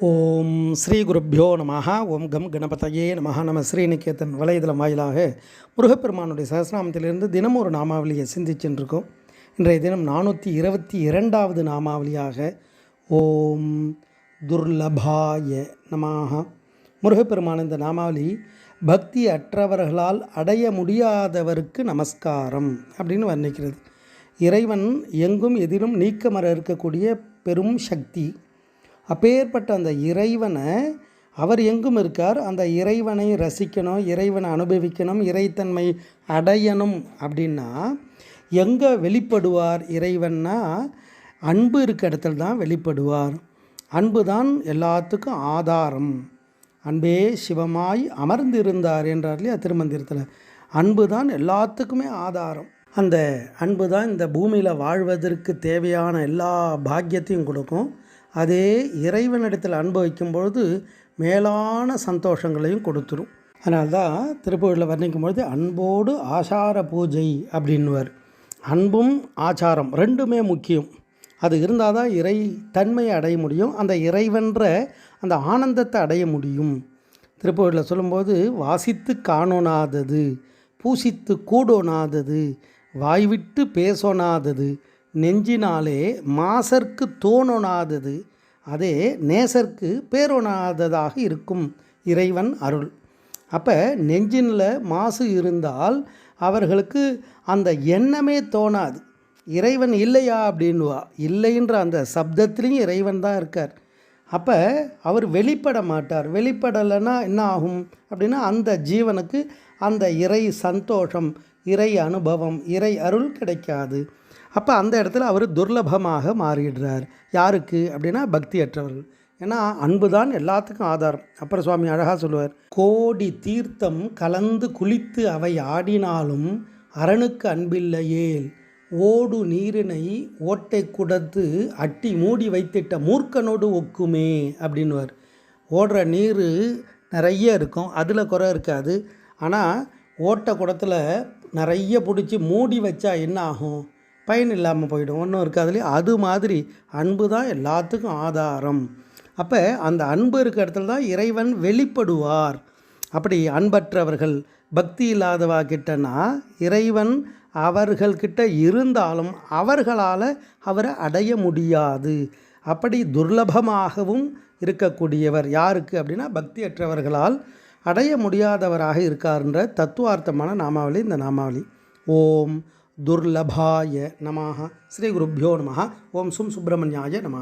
ஓம் ஸ்ரீ குருப்பியோ நம ஓம் கம் கணபதையே நம நம ஸ்ரீநிகேதன் வலைதளம் வாயிலாக முருகப்பெருமானுடைய சகசிரநாமத்திலிருந்து தினமும் ஒரு நாமாவளியை சிந்திச்சென்றிருக்கோம் இன்றைய தினம் நானூற்றி இருபத்தி இரண்டாவது நாமாவளியாக ஓம் துர்லபாய நமாக முருகப்பெருமான் இந்த நாமாவளி பக்தி அற்றவர்களால் அடைய முடியாதவருக்கு நமஸ்காரம் அப்படின்னு வர்ணிக்கிறது. இறைவன் எங்கும் எதிலும் நீக்கமர இருக்கக்கூடிய பெரும் சக்தி. அப்பேற்பட்ட அந்த இறைவனை அவர் எங்கும் இருக்கார். அந்த இறைவனை ரசிக்கணும் இறைவனை அனுபவிக்கணும் இறைத்தன்மை அடையணும் அப்படின்னா எங்கே வெளிப்படுவார் இறைவன்னா? அன்பு இருக்க இடத்துல தான் வெளிப்படுவார். அன்பு தான் எல்லாத்துக்கும் ஆதாரம். அன்பே சிவமாய் அமர்ந்திருந்தார் என்றார் இல்லையா திருமந்திரத்தில். அன்பு தான் எல்லாத்துக்குமே ஆதாரம். அந்த அன்பு தான் இந்த பூமியில் வாழ்வதற்கு தேவையான எல்லா பாக்கியத்தையும் கொடுக்கும். அதே இறைவனிடத்தில் அனுபவிக்கும் பொழுது மேலான சந்தோஷங்களையும் கொடுத்துரும். அதனால தான் திருப்பூரில் வர்ணிக்கும் பொழுது அன்போடு ஆசார பூஜை அப்படின்னுவார். அன்பும் ஆச்சாரம் ரெண்டுமே முக்கியம். அது இருந்தால் தான் இறை தன்மையை அடைய முடியும் அந்த இறைவன்ற அந்த ஆனந்தத்தை அடைய முடியும். திருப்பூரில் சொல்லும்போது வாசித்து காணோனாதது பூசித்து கூடோனாதது வாய்விட்டு பேசோனாதது நெஞ்சினாலே மாசர்க்கு தோணொணாதது அதே நேசர்க்கு பேரொணாததாக இருக்கும் இறைவன் அருள். அப்போ நெஞ்சினில் மாசு இருந்தால் அவர்களுக்கு அந்த எண்ணமே தோணாது. இறைவன் இல்லையா அப்படின்வா இல்லைன்ற அந்த சப்தத்துலேயும் இறைவன் தான் இருக்கார். அப்போ அவர் வெளிப்பட மாட்டார். வெளிப்படலைன்னா என்ன ஆகும் அப்படின்னா அந்த ஜீவனுக்கு அந்த இறை சந்தோஷம் இறை அனுபவம் இறை அருள் கிடைக்காது. அப்போ அந்த இடத்துல அவர் துர்லபமாக மாறிடுறார். யாருக்கு? அப்படின்னா பக்தி அற்றவர்கள் ஏன்னா அன்பு தான் எல்லாத்துக்கும் ஆதாரம். அப்புறம் சுவாமி அழகாக சொல்லுவார் கோடி தீர்த்தம் கலந்து குளித்து அவை ஆடினாலும் அரணுக்கு அன்பில்லையேல் ஓடு நீரினை ஓட்டை குடத்து அட்டி மூடி வைத்திட்ட மூர்க்கனோடு ஒக்குமே அப்படின்வார் ஓடுற நீர் நிறைய இருக்கும். அதில் குறை இருக்காது. ஆனால் ஓட்ட குடத்தில் நிறைய பிடிச்சி மூடி வச்சா என்ன ஆகும்? பயன் இல்லாமல் போயிடும் ஒன்றும் இருக்காது அது மாதிரி அன்பு தான் எல்லாத்துக்கும் ஆதாரம். அப்போ அந்த அன்பு இருக்க இடத்துல தான் இறைவன் வெளிப்படுவார். அப்படி அன்பற்றவர்கள் பக்தி இல்லாதவா கிட்டனா இறைவன் அவர்கள்கிட்ட இருந்தாலும் அவர்களால் அவரை அடைய முடியாது. அப்படி துர்லபமாகவும் இருக்கக்கூடியவர் யாருக்கு அப்படின்னா பக்தியற்றவர்களால் அடைய முடியாதவராக இருக்கார்ன்ற தத்துவார்த்தமான நாமாவளி இந்த நாமாவளி. ஓம் துர்லபாய நமாக ஸ்ரீ குருப்பியோ நம ஓம் சும் சுப்பிரமணியாய நம